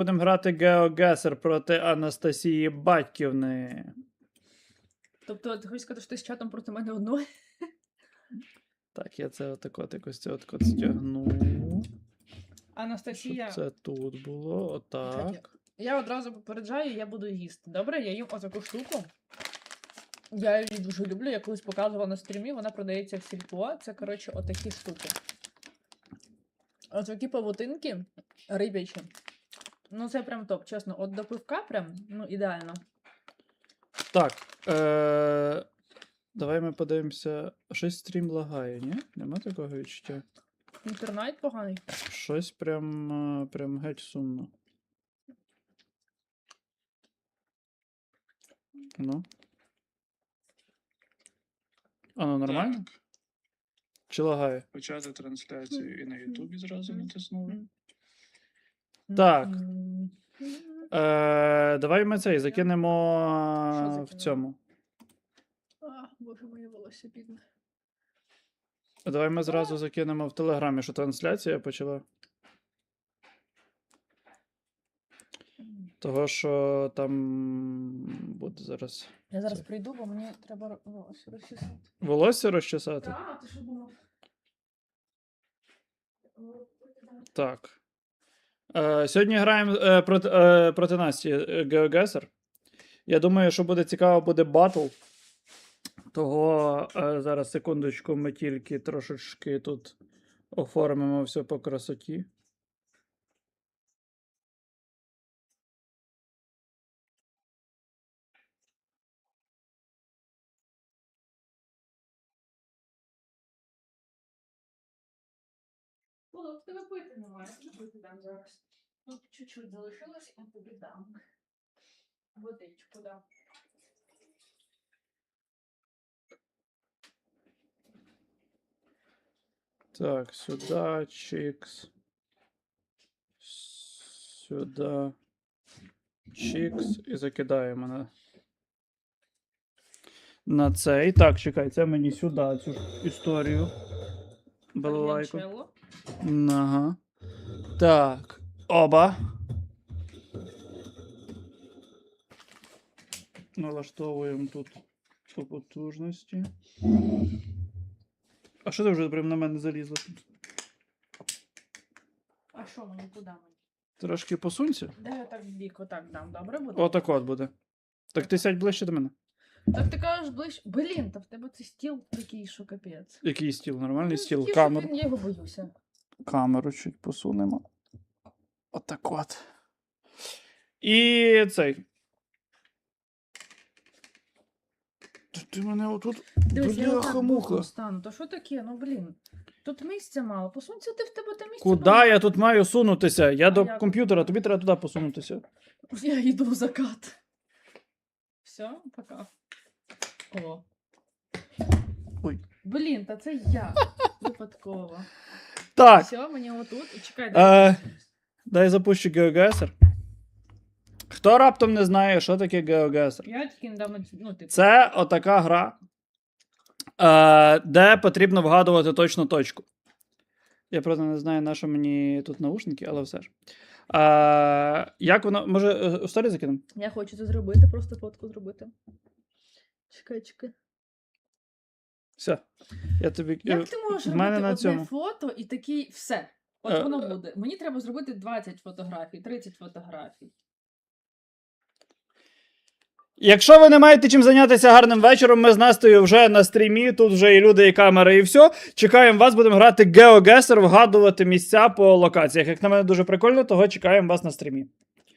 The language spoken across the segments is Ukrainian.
Будемо грати GeoGuessr проти Анастасії Батьківни. Тобто, ти хочеш сказати, що ти з чатом проти мене одної? Так, я це отак от якось це от от стягну. Щоб Анастасія, це тут було. Отак. я одразу попереджаю, я буду їсти. Добре, я їм отаку штуку. Я її дуже люблю, я колись показувала на стрімі, вона продається в сільпо. Це, коротше, отакі штуки. Отакі павутинки рибячі. Ну, це прям топ, чесно. От до пивка прям, ну, ідеально. Так. Е- давай ми подивимося. Щось стрім лагає, ні? Нема такого відчуття? Інтернет поганий. Щось прям, е, прям геть сумно. Ну. Оно нормально? Чи лагає? Почати трансляцію і на Ютубі зразу натиснули. Так. Е, давай ми цей закинемо Що е, в закинемо? цьому. А, боже, моє волосся бідне. Давай ми зразу закинемо в Телеграмі, що трансляція почала. Того, що там буде зараз. Я зараз Це- прийду, бо мені треба волосся розчесати. Волосся розчесати? Так, ти що думав? Так. Е, сьогодні граємо е, проти, е, проти Насті Геогесер. Я думаю, що буде цікаво, буде батл. Того е, зараз секундочку, ми тільки трошечки тут оформимо все по красоті. Було, в тебе пити немає, я тобі пити дам зараз. Тут чуть-чуть залишилось, я тобі дам. Водичку дам. Так, сюди, чікс. Сюди. Чікс. І закидаємо на. На цей. Так, чекай, це мені сюди цю історію. Балалайку. Ага. Так. Оба. Налаштовуємо тут по потужності. А що ти вже прям на мене залізла? А що мені куди мені? Трошки посунься. Де я так в бік, отак дам, добре буде? Отак от буде. Так ти сядь ближче до мене. Так ти кажеш ближче. Блін, та в тебе цей стіл такий, що капець. Який стіл? Нормальний Ну, стіл. він- Я його боюся. Камеру чуть посунемо. Отак от. І цей. Та Ти мене отут. Дивись, я отак боком стану. То що таке? Ну блін. Тут місця мало. Посунься ти в тебе там місця. Куди я тут маю сунутися? Я А до як? комп'ютера, тобі треба туди посунутися. Я йду в закат. Все, пока. О. Ой. Блін, та це я. Випадково. Так. Все, мені отут. І чекай, Е, дай. Дай запущу GeoGuessr. Хто раптом не знає, що таке GeoGuessr? Я тільки не дам, ну, типу. Це отака гра, е, де потрібно вгадувати точну точку. Я правда не знаю, на що мені тут наушники, але все ж. Е, як воно. Може, е, в сторі закинемо? Я хочу це зробити, просто фотку зробити. Чекай, чекай. Все. Я тобі. е, Як ти можеш в мене робити на одне фото і такий все. От Е, воно е. буде. Мені треба зробити 20 фотографій, 30 фотографій. Якщо ви не маєте чим зайнятися гарним вечором, ми з Настею вже на стрімі. Тут вже і люди, і камери, і все. Чекаємо вас, будемо грати GeoGuessr, вгадувати місця по локаціях. Як на мене дуже прикольно, того чекаємо вас на стрімі.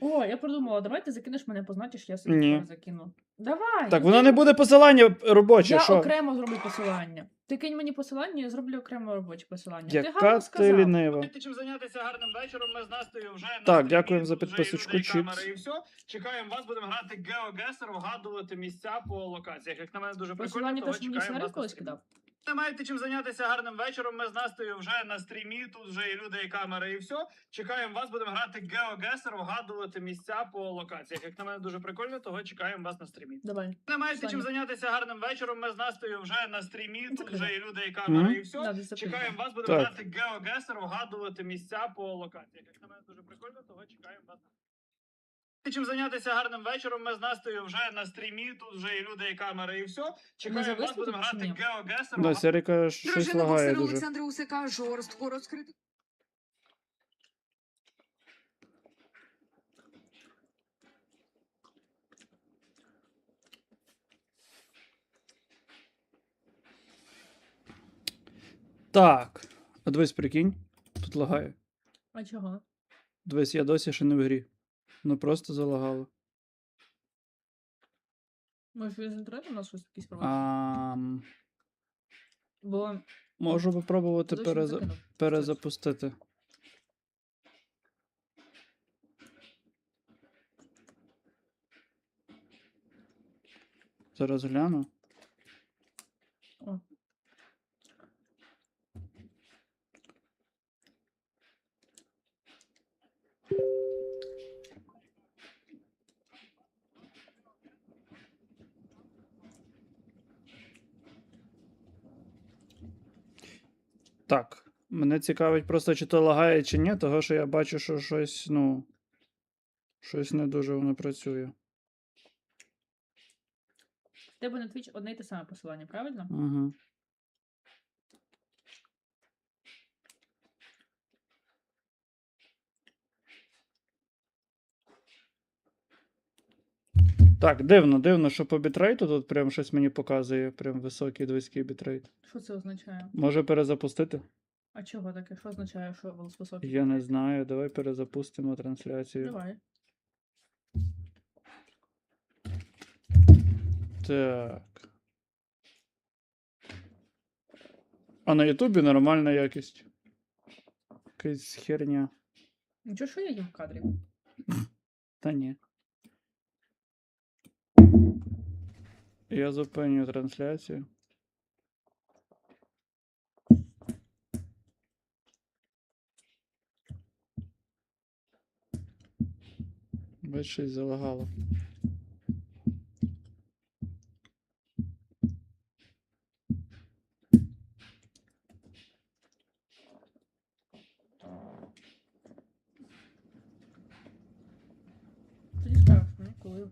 О, я придумала, давай ти закинеш мене, позначиш, я собі Ні. теж закину. Давай. Так, ну, воно не буде посилання робоче. Я що? окремо зроблю посилання. Ти кинь мені посилання, я зроблю окремо робоче посилання. ти Яка гарно ти сказав. лінива. Маєте чим зайнятися гарним вечором, ми з Настею вже на Так, дякуємо за вже і підписочку, і камери, І все. Чекаємо вас, будемо грати GeoGuessr, вгадувати місця по локаціях. Як на мене дуже прикольно, Посилання того те, що мені чекаємо Снаряд вас на колись стрімі. кидав. Не маєте чим зайнятися гарним вечором. Ми з Настею вже на стрімі. Тут вже і люди, і камери, і все. Чекаємо вас, будемо грати GeoGuessr, вгадувати місця по локаціях. Як на мене дуже прикольно, того чекаємо вас на стрімі. Давай. Не маєте Саня. чим зайнятися гарним вечором. Ми з Настею вже на стрімі. Тут Закрий. вже і люди, і камери, Мгм. і все. Да. Чекаємо вас, будемо Так. грати GeoGuessr, вгадувати місця по локаціях. Як на мене дуже прикольно, того чекаємо вас. Чим зайнятися гарним вечором? Ми з Настею вже на стрімі. Тут вже і люди, і камери, і все. Чекаємо вас, будемо тут грати? GeoGuessr. Да, Сірика щось Дружина лагає боксера дуже. Олександра Усика жорстко розкрити. Так. А дивись, прикинь, тут лагає. А чого? Дивись, я досі ще не в грі. Ну просто залагало. Може, з інтернету у нас щось якісь проблеми? Ам, Бо можу попробувати переза... закинув. перезапустити. Зараз гляну. О. Так. Мене цікавить просто, чи то лагає, чи ні, того що я бачу, що щось, ну. Щось не дуже воно працює. В тебе на Twitch одне й те саме посилання, правильно? Угу. Так, дивно, дивно, що по бітрейту тут прям щось мені показує, прям високий двійський бітрейт. Що це означає? Може перезапустити? А чого таке? Що означає, що волос високий? Я не знаю. Давай перезапустимо трансляцію. Давай. Так. А на Ютубі нормальна якість. Якась херня. Нічого, що я їм в кадрі. Та ні. Я зупиню трансляцію. Бач, щось залагало. Коли